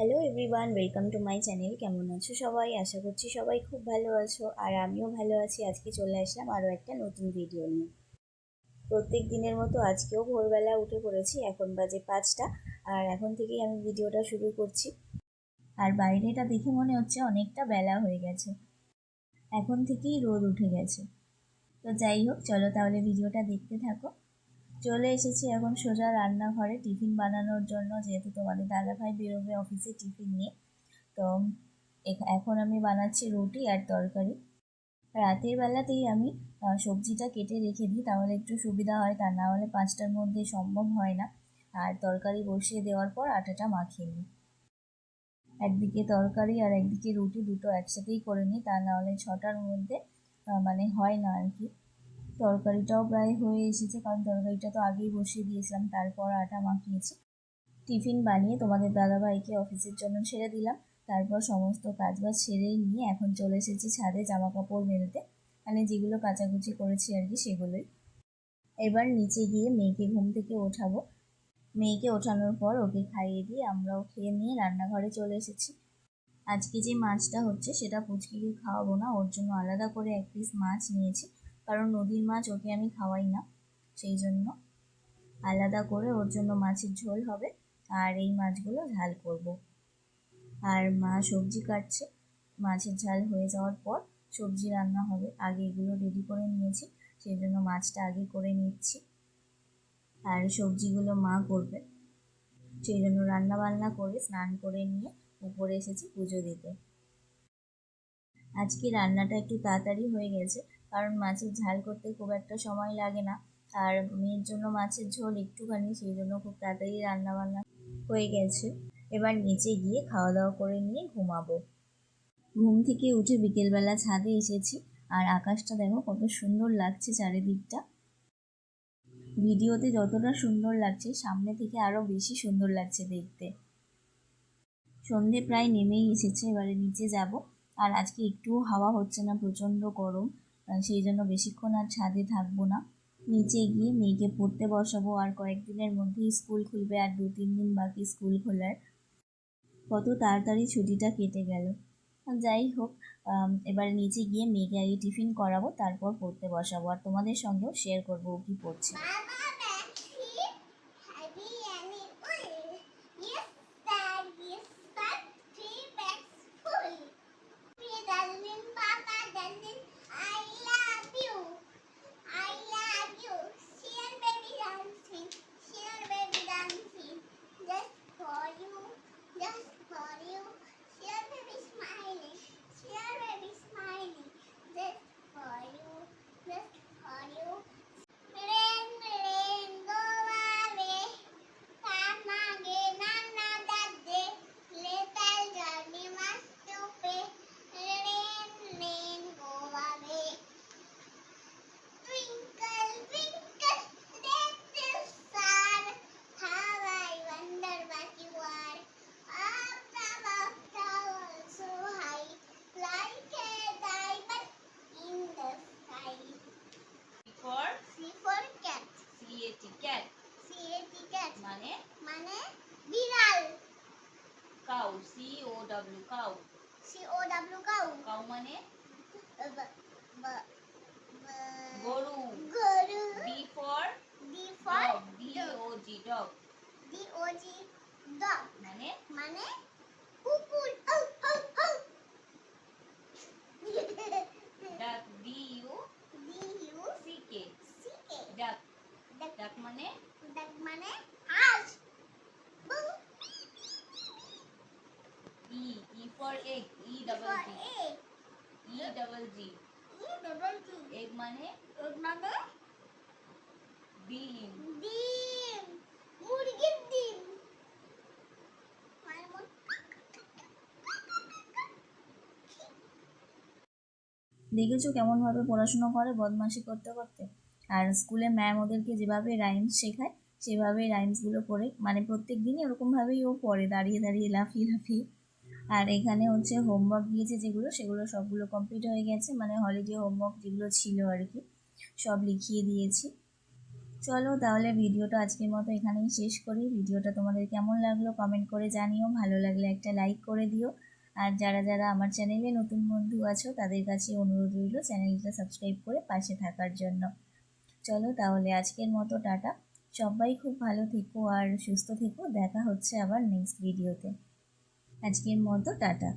Hello everyone welcome to my channel কেমন আছো সবাই? আশা করছি সবাই খুব ভালো আছো। আর আমিও ভালো আছি। আজকে চলে আসলাম আরও একটা নতুন ভিডিও নিয়ে। প্রত্যেক দিনের মতো আজকেও ভোরবেলা উঠে পড়েছি। এখন বাজে পাঁচটা। আর এখন থেকেই আমি ভিডিওটা শুরু করছি। আর বাইরেটা দেখে মনে হচ্ছে অনেকটা বেলা হয়ে গেছে। এখন থেকেই রোদ উঠে গেছে। তো যাই হোক, চলো তাহলে ভিডিওটা দেখতে থাকো। চলে এসেছি এখন সোজা রান্নাঘরে টিফিন বানানোর জন্য, যেহেতু তোমাদের দাদাভাই বেরোবে অফিসে টিফিন নিয়ে। তো এখ- এখন আমি বানাচ্ছি রুটি আর তরকারি। রাতের বেলাতেই আমি সবজিটা কেটে রেখে দিই, তাহলে একটু সুবিধা হয়, তা না হলে পাঁচটার মধ্যে সম্ভব হয় না। আর তরকারি বসিয়ে দেওয়ার পর আটাটা মাখিয়ে নিই। একদিকে তরকারি আর একদিকে রুটি দুটো একসাথেই করে নিই, তা না হলে ছটার মধ্যে মানে হয় না আর কি। তরকারিটাও প্রায় হয়ে এসেছে, কারণ তরকারিটা তো আগেই বসিয়ে দিয়েছিলাম, তারপর আটা মাখিয়েছি। টিফিন বানিয়ে তোমাদের দাদাভাইকে অফিসের জন্য ছেড়ে দিলাম। তারপর সমস্ত কাজবাজ সেরেই নিয়ে এখন চলে এসেছি ছাদে জামা কাপড় মেলতে। মানে যেগুলো কাচাকুচি করেছি আর কি, সেগুলোই। এবার নিচে গিয়ে মেয়েকে ঘুম থেকে ওঠাবো। মেয়েকে ওঠানোর পর ওকে খাইয়ে দিয়ে আমরাও খেয়ে নিয়ে রান্নাঘরে চলে এসেছি। আজকে যে মাছটা হচ্ছে, সেটা পুচকিকে খাওয়াবো না, ওর জন্য আলাদা করে এক পিস মাছ নিয়েছি। কারণ নদীর মাছ ওকে আমি খাওয়াই না, সেই জন্য। আলাদা করে ওর জন্য মাছের ঝোল হবে আর এই মাছগুলো ঝাল করব। আর মা সবজি কাটছে। মাছের ঝাল হয়ে যাওয়ার পর সবজি রান্না হবে। আগে এগুলো রেডি করে নিয়েছি, সেই জন্য মাছটা আগে করে নিচ্ছি। আর সবজিগুলো মা করবে। সেই জন্য রান্না বান্না করে স্নান করে নিয়ে উপরে এসেছি পুজো দিতে। আজকে রান্নাটা একটু তাড়াতাড়ি হয়ে গেছে কারণ মাছের ঝাল করতে খুব একটা সময় লাগে না। আর মেয়ের জন্য মাছের ঝোল একটুখানি, সেই জন্য খুব তাড়াতাড়ি রান্নাবান্না হয়ে গেছে। এবার নিচে গিয়ে খাওয়া দাওয়া করে নিয়ে ঘুমাবো। ঘুম থেকে উঠে বিকেলবেলা ছাদে এসেছি, আর আকাশটা দেখো কত সুন্দর লাগছে চারিদিকটা। ভিডিওতে যতটা সুন্দর লাগছে, সামনে থেকে আরও বেশি সুন্দর লাগছে দেখতে। সন্ধে প্রায় নেমেই এসেছে, এবারে নিচে যাব। আর আজকে একটুও হাওয়া হচ্ছে না, প্রচণ্ড গরম। সেই জন্য বেশিক্ষণ আর ছাদে থাকব না। নিচে গিয়ে মেয়েকে পড়তে বসাবো আর কয়েকদিনের মধ্যেই স্কুল খুলবে আর দু তিন দিন বাকি স্কুল খোলার। কত তাড়াতাড়ি ছুটিটা কেটে গেল। যাই হোক এবার নিচে গিয়ে মেয়েকে আগে টিফিন করাবো, তারপর পড়তে বসাবো। আর তোমাদের সঙ্গেও শেয়ার করব ও কি পড়ছে। C O W cow C O W cow cow মানে? গরু. গরু. D for D for D O O G dog. D O G dog মানে? মানে? Double G. E double T egg মানে এর মানে ডিম ডিম মুরগির ডিম মানে দেখেছ কেমনভাবে পড়াশুনো করে বদমাশি করতে করতে? আর স্কুলে ম্যাম ওদেরকে যেভাবে রাইমস শেখায় সেভাবে রাইমসগুলো পড়ে মানে প্রত্যেক দিনই ওরকমভাবেই ও পড়ে দাঁড়িয়ে দাঁড়িয়ে লাফিয়ে লাফিয়ে। আর এখানে হচ্ছে হোমওয়ার্ক দিয়েছে যেগুলো, সেগুলো সবগুলো কমপ্লিট হয়ে গেছে। মানে হলিডে হোমওয়ার্ক যেগুলো ছিল আর কি, সব লিখিয়ে দিয়েছি। চলো তাহলে ভিডিওটা আজকের মতো এখানেই শেষ করি। ভিডিওটা তোমাদের কেমন লাগল কমেন্ট করে জানিও। ভালো লাগলে একটা লাইক করে দিও। আর যারা যারা আমার চ্যানেলে নতুন বন্ধু আছো, তাদের কাছে অনুরোধ রইল চ্যানেলটা সাবস্ক্রাইব করে পাশে থাকার জন্য। চলো তাহলে আজকের মতো টাটা। সবাই খুব ভালো থেকো আর সুস্থ থেকো। দেখা হচ্ছে আবার নেক্সট ভিডিওতে আজকের মতো টাটা।